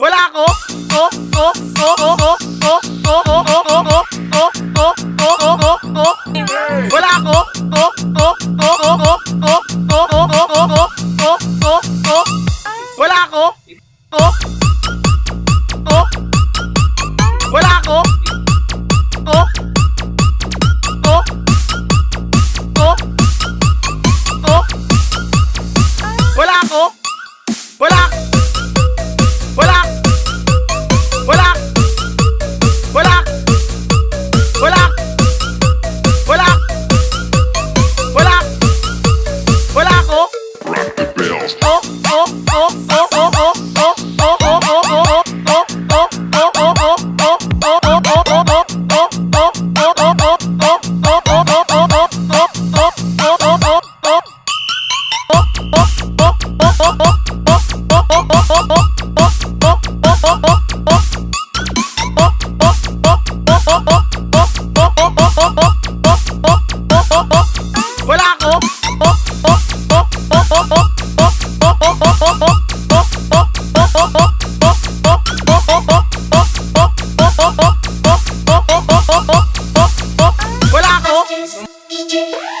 Wala ako. Oh, oh, oh, oh, oh, oh, oh, oh, oh, oh, oh, oh, oh, oh, oh, oh, oh. Wala ako. Oh, oh, oh, oh, oh, oh, oh, oh, oh, oh, oh, oh, oh, oh. Wala ako. Oh. Wala ako! Oh, oh, oh, oh, oh, oh.